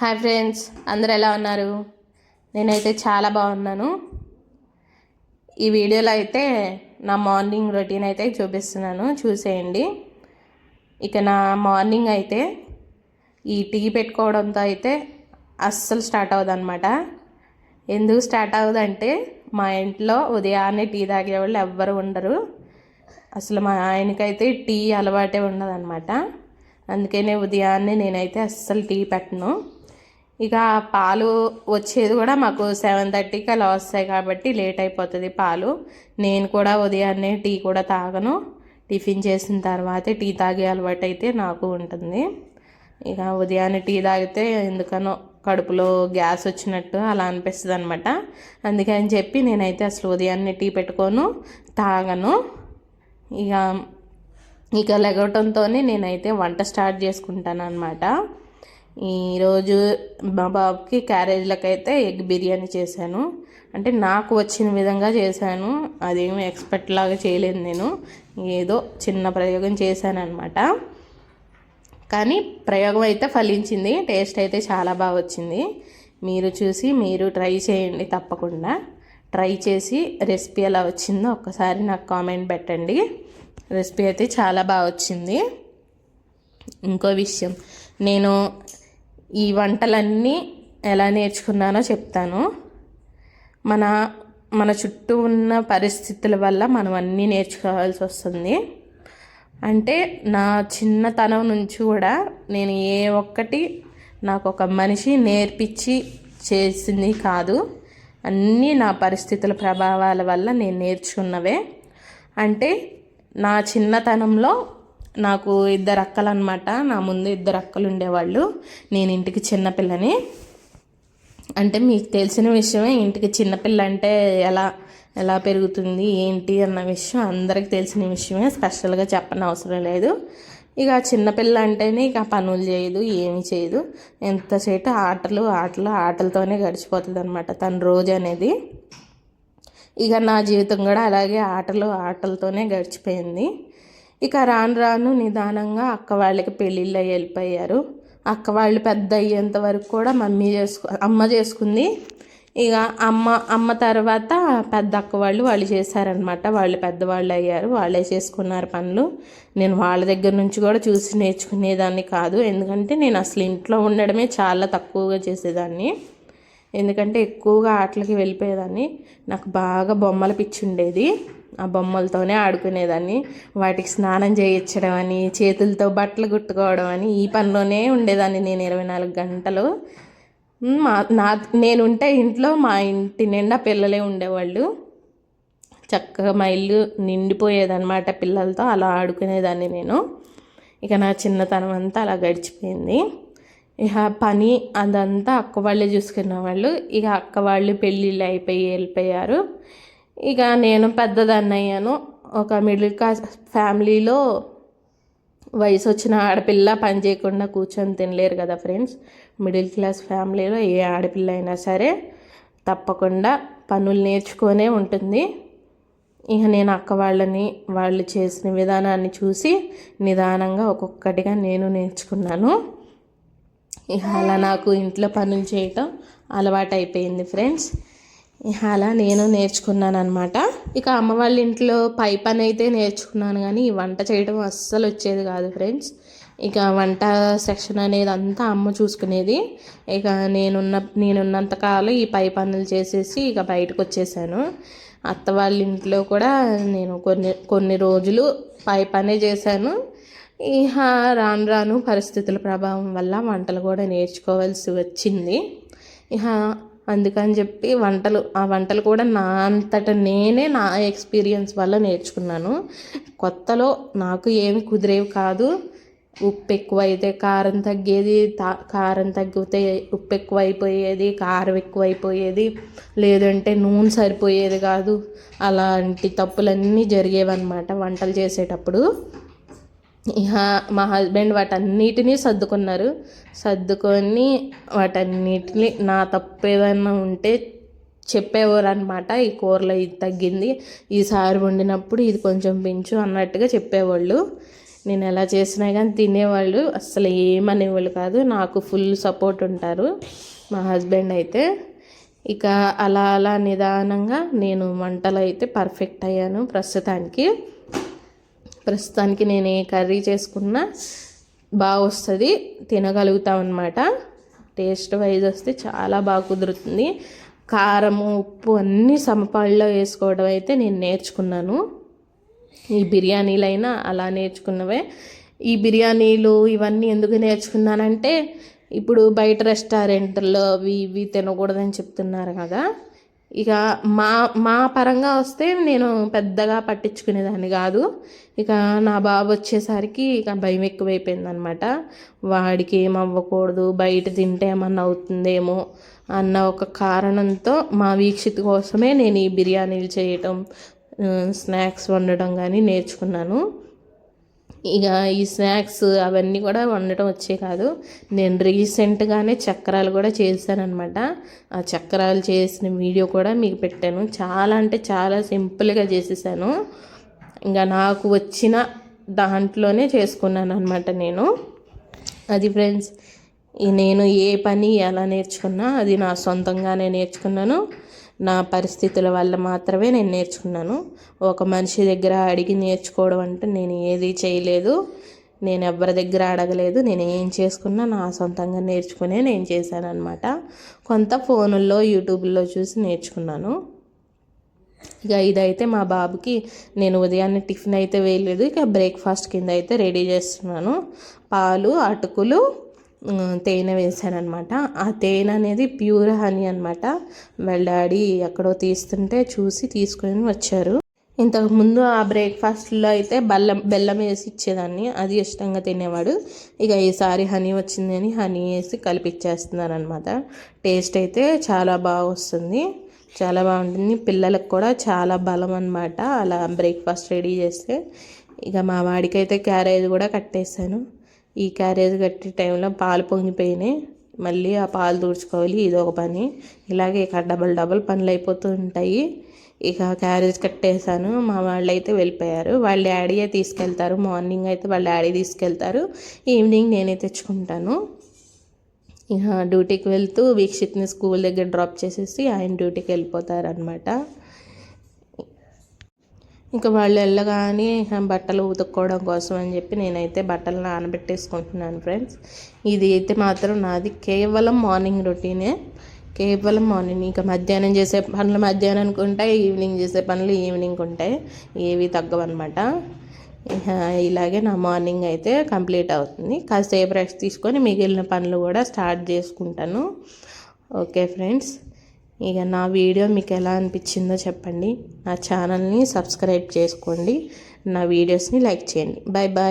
Hi friends అందరు ఎలా ఉన్నారు? నేనైతే చాలా బాగున్నాను. ఈ వీడియోలో అయితే నా మార్నింగ్ రొటీన్ అయితే చూపిస్తున్నాను. చూసేయండి. ఇక నా మార్నింగ్ అయితే ఈ టీ పెట్టుకోవడంతో అయితే అస్సలు స్టార్ట్ అవ్వదు అనమాట ఎందుకు స్టార్ట్ అవ్వదంటే మా ఇంట్లో ఉదయాన్నే టీ తాగేవాళ్ళు ఎవ్వరు ఉండరు. అసలు మా ఆయనకైతే టీ అలవాటే ఉండదన్నమాట. అందుకనే ఉదయాన్నే నేనైతే అస్సలు టీ పెట్టను. ఇక పాలు వచ్చేది కూడా మాకు సెవెన్ థర్టీకి అలా వస్తాయి కాబట్టి లేట్ అయిపోతుంది పాలు. నేను కూడా ఉదయాన్నే టీ కూడా తాగను. టిఫిన్ చేసిన తర్వాతే టీ తాగే అలవాటు అయితే నాకు ఉంటుంది. ఇక ఉదయాన్నే టీ తాగితే ఎందుకనో కడుపులో గ్యాస్ వచ్చినట్టు అలా అనిపిస్తుంది అనమాట అందుకని చెప్పి నేనైతే అసలు ఉదయాన్నే టీ పెట్టుకోను తాగను. ఇక ఇక లెగవటంతోనే నేనైతే వంట స్టార్ట్ చేసుకుంటాను అనమాట ఈరోజు మా బాబుకి క్యారేజ్లకైతే ఎగ్ బిర్యానీ చేశాను. అంటే నాకు వచ్చిన విధంగా చేశాను. అదేమి ఎక్స్పెక్ట్ లాగా చేయలేదు నేను. ఏదో చిన్న ప్రయోగం చేశాను అనమాట కానీ ప్రయోగం అయితే ఫలించింది. టేస్ట్ అయితే చాలా బాగా వచ్చింది. మీరు చూసి మీరు ట్రై చేయండి తప్పకుండా. ట్రై చేసి రెసిపీ ఎలా వచ్చిందో ఒక్కసారి నాకు కామెంట్ పెట్టండి. రెసిపీ అయితే చాలా బాగా వచ్చింది. ఇంకో విషయం. నేను ఈ వంటలన్నీ ఎలా నేర్చుకున్నానో చెప్తాను. మన మన చుట్టూ ఉన్న పరిస్థితుల వల్ల మనం అన్నీ నేర్చుకోవాల్సి వస్తుంది. అంటే నా చిన్నతనం నుంచి కూడా నేను ఏ ఒక్కటి నాకు ఒక మనిషి నేర్పించి చేసింది కాదు. అన్నీ నా పరిస్థితుల ప్రభావాల వల్ల నేను నేర్చుకున్నవే. అంటే నా చిన్నతనంలో నాకు ఇద్దరు అక్కలు అనమాట నా ముందు ఇద్దరు అక్కలు ఉండేవాళ్ళు నేను ఇంటికి చిన్నపిల్లని అంటే మీకు తెలిసిన విషయమే ఇంటికి చిన్నపిల్ల అంటే ఎలా ఎలా పెరుగుతుంది ఏంటి అన్న విషయం అందరికి తెలిసిన విషయమే. స్పెషల్గా చెప్పని అవసరం లేదు. ఇక చిన్నపిల్ల అంటేనే ఇక పనులు చేయదు ఏమి చేయదు. ఎంతసేపు ఆటలు ఆటలు ఆటలతోనే గడిచిపోతుంది అనమాట తన రోజు అనేది. ఇక నా జీవితం కూడా అలాగే ఆటలు ఆటలతోనే గడిచిపోయింది. ఇక రాను రాను నిదానంగా అక్క వాళ్ళకి పెళ్ళిళ్ళు వెళ్ళిపోయారు అక్క వాళ్ళు పెద్ద అయ్యేంత వరకు కూడా మమ్మీ చేసుకు అమ్మ చేసుకుంది. ఇక అమ్మ అమ్మ తర్వాత పెద్ద అక్క వాళ్ళు వాళ్ళు చేశారనమాట వాళ్ళు పెద్దవాళ్ళు అయ్యారు. వాళ్ళే చేసుకున్నారు పనులు. నేను వాళ్ళ దగ్గర నుంచి కూడా చూసి నేర్చుకునేదాన్ని కాదు. ఎందుకంటే నేను అసలు ఇంట్లో ఉండడమే చాలా తక్కువగా చేసేదాన్ని. ఎందుకంటే ఎక్కువగా ఆటలకి వెళ్ళిపోయేదాన్ని. నాకు బాగా బొమ్మల పిచ్చి ఉండేది. ఆ బొమ్మలతోనే ఆడుకునేదాన్ని. వాటికి స్నానం చేయించడం అని చేతులతో బట్టలు కుట్టుకోవడం అని ఈ పనిలోనే ఉండేదాన్ని నేను ఇరవై నాలుగు గంటలు. మా నా నేనుంటే ఇంట్లో మా ఇంటి నిండా పిల్లలే ఉండేవాళ్ళు. చక్కగా మా ఇల్లు నిండిపోయేదన్నమాట పిల్లలతో అలా ఆడుకునేదాన్ని నేను. ఇక నా చిన్నతనం అంతా అలా గడిచిపోయింది. ఇక పని అదంతా అక్క వాళ్ళే చూసుకున్న వాళ్ళు ఇక అక్క వాళ్ళు పెళ్ళిళ్ళు అయిపోయి వెళ్ళిపోయారు. ఇక నేను పెద్దదాన్ని అయ్యాను ఒక మిడిల్ క్లాస్ ఫ్యామిలీలో వయసు వచ్చిన ఆడపిల్ల పని చేయకుండా కూర్చొని తినలేరు కదా ఫ్రెండ్స్. మిడిల్ క్లాస్ ఫ్యామిలీలో ఏ ఆడపిల్ల అయినా సరే తప్పకుండా పనులు నేర్చుకొనే ఉంటుంది. ఇక నేను అక్క వాళ్ళని వాళ్ళు చేసిన విధానాన్ని చూసి నిదానంగా ఒక్కొక్కటిగా నేను నేర్చుకున్నాను. ఇక అలా నాకు ఇంట్లో పనులు చేయటం అలవాటు అయిపోయింది ఫ్రెండ్స్. అలా నేను నేర్చుకున్నాను అనమాట ఇక అమ్మ వాళ్ళ ఇంట్లో పై పని అయితే నేర్చుకున్నాను కానీ ఈ వంట చేయడం అస్సలు వచ్చేది కాదు ఫ్రెండ్స్. ఇక వంట సెక్షన్ అనేది అంతా అమ్మ చూసుకునేది. ఇక నేనున్న నేనున్నంతకాలం ఈ పై పనులు చేసేసి ఇక బయటకు వచ్చేసాను. అత్త వాళ్ళ ఇంట్లో కూడా నేను కొన్ని కొన్ని రోజులు పై పనే చేశాను. ఇహ రాను రాను పరిస్థితుల ప్రభావం వల్ల వంటలు కూడా నేర్చుకోవాల్సి వచ్చింది. ఇహ అందుకని చెప్పి వంటలు ఆ వంటలు కూడా నా అంతట నేనే నా ఎక్స్పీరియన్స్ వల్ల నేర్చుకున్నాను. కొత్తలో నాకు ఏమి కుదిరేవి కాదు. ఉప్పు ఎక్కువ అయితే కారం తగ్గేది కారం తగ్గితే ఉప్పు ఎక్కువ అయిపోయేది కారం ఎక్కువ అయిపోయేది లేదంటే నూనె సరిపోయేది కాదు. అలాంటి తప్పులన్నీ జరిగేవన్నమాట వంటలు చేసేటప్పుడు. ఇహ మా హస్బెండ్ వాటన్నిటినీ సర్దుకున్నారు. సర్దుకొని వాటన్నిటిని నా తప్పు ఏదైనా ఉంటే చెప్పేవారు అనమాట ఈ కూరలో ఇది తగ్గింది. ఈసారి వండినప్పుడు ఇది కొంచెం పెంచు అన్నట్టుగా చెప్పేవాళ్ళు. నేను ఎలా చేసినా కానీ తినేవాళ్ళు. అసలు ఏమనేవాళ్ళు కాదు. నాకు ఫుల్ సపోర్ట్ ఉంటారు మా హస్బెండ్ అయితే. ఇక అలా అలా నిదానంగా నేను వంటలు అయితే పర్ఫెక్ట్ అయ్యాను ప్రస్తుతానికి. ప్రస్తుతానికి నేను ఏ కర్రీ చేసుకున్నా బాగా వస్తుంది తినగలుగుతాం అనమాట టేస్ట్ వైజ్ వస్తే చాలా బాగా కుదురుతుంది. కారము ఉప్పు అన్నీ సమపాళ్ళలో వేసుకోవడం అయితే నేను నేర్చుకున్నాను. ఈ బిర్యానీలైనా అలా నేర్చుకున్నవే. ఈ బిర్యానీలు ఇవన్నీ ఎందుకు నేర్చుకున్నానంటే ఇప్పుడు బయట రెస్టారెంట్లో అవి ఇవి తినకూడదని చెప్తున్నారు కదా. ఇక మా మా పరంగా వస్తే నేను పెద్దగా పట్టించుకునేదాన్ని కాదు. ఇక నా బాబు వచ్చేసరికి ఇక భయం ఎక్కువైపోయింది అనమాట వాడికి ఏమవ్వకూడదు బయట తింటే ఏమన్నా అవుతుందేమో అన్న ఒక కారణంతో మా వీక్షిత కోసమే నేను ఈ బిర్యానీలు చేయటం స్నాక్స్ వండడం కానీ నేర్చుకున్నాను. ఇక ఈ స్నాక్స్ అవన్నీ కూడా వండటం వచ్చే కాదు. నేను రీసెంట్గానే చక్రాలు కూడా చేశానమాట ఆ చక్రాలు చేసిన వీడియో కూడా మీకు పెట్టాను. చాలా అంటే చాలా సింపుల్గా చేసేసాను. ఇంకా నాకు వచ్చిన దాంట్లోనే చేసుకున్నాను అనమాట నేను. అది ఫ్రెండ్స్ నేను ఏ పని ఎలా నేర్చుకున్నా అది నా సొంతంగానే నేర్చుకున్నాను. నా పరిస్థితుల వల్ల మాత్రమే నేను నేర్చుకున్నాను. ఒక మనిషి దగ్గర అడిగి నేర్చుకోవడం అంటే నేను ఏది చేయలేదు. నేను ఎవరి దగ్గర అడగలేదు. నేను ఏం చేసుకున్నా నా సొంతంగా నేర్చుకునే నేను చేశాను అనమాట కొంత ఫోనుల్లో యూట్యూబ్లో చూసి నేర్చుకున్నాను. ఇక ఇదైతే మా బాబుకి నేను ఉదయాన్నే టిఫిన్ అయితే వేయలేదు. ఇక బ్రేక్ఫాస్ట్ కింద అయితే రెడీ చేస్తున్నాను. పాలు అటుకులు తేనె వేసానమాట ఆ తేనె అనేది ప్యూర్ హనీ అనమాట వాళ్ళ డాడీ ఎక్కడో తీస్తుంటే చూసి తీసుకొని వచ్చారు. ఇంతకుముందు ఆ బ్రేక్ఫాస్ట్లో అయితే బెల్లం బెల్లం వేసి ఇచ్చేదాన్ని. అది ఇష్టంగా తినేవాడు. ఇక ఈసారి హనీ వచ్చిందని హనీ వేసి కలిపిచ్చేస్తున్నారనమాట టేస్ట్ అయితే చాలా బాగా వస్తుంది. చాలా బాగుంటుంది. పిల్లలకు కూడా చాలా బలం అనమాట అలా బ్రేక్ఫాస్ట్ రెడీ చేస్తే. ఇక మా వాడికైతే క్యారేజ్ కూడా కట్టేశాను. ఈ క్యారేజ్ కట్టే టైంలో పాలు పొంగిపోయినాయి. మళ్ళీ ఆ పాలు దూడ్చుకోవాలి ఇది ఒక పని. ఇలాగే ఇక డబల్ డబల్ పనులు అయిపోతూ ఉంటాయి. ఇక క్యారేజ్ కట్టేశాను మా వాళ్ళు అయితే వెళ్ళిపోయారు. వాళ్ళ డాడీయే తీసుకెళ్తారు. మార్నింగ్ అయితే వాళ్ళ డాడీ తీసుకెళ్తారు. ఈవినింగ్ నేనే తెచ్చుకుంటాను. ఇక డ్యూటీకి వెళ్తూ వీక్షిత్ని స్కూల్ దగ్గర డ్రాప్ చేసేసి ఆయన డ్యూటీకి వెళ్ళిపోతారనమాట ఇంకా వాళ్ళు వెళ్ళగానే బట్టలు ఉతుక్కోవడం కోసం అని చెప్పి నేనైతే బట్టలు నానబెట్టేసుకుంటున్నాను ఫ్రెండ్స్. ఇది అయితే మాత్రం నాది కేవలం మార్నింగ్ రొటీనే. కేవలం మార్నింగ్. ఇంకా మధ్యాహ్నం చేసే పనులు మధ్యాహ్నానికి ఉంటాయి ఈవినింగ్ చేసే పనులు ఈవినింగ్ ఉంటాయి. ఏవి తగ్గవన్నమాట. ఇలాగే నా మార్నింగ్ అయితే కంప్లీట్ అవుతుంది. కాసేపు రెస్ట్ తీసుకొని మిగిలిన పనులు కూడా స్టార్ట్ చేసుకుంటాను. Okay friends. ఇక నా వీడియో మీకు ఎలా అనిపించిందో చెప్పండి. నా ఛానల్ని సబ్స్క్రైబ్ చేసుకోండి. నా వీడియోస్ని లైక్ చేయండి. Bye bye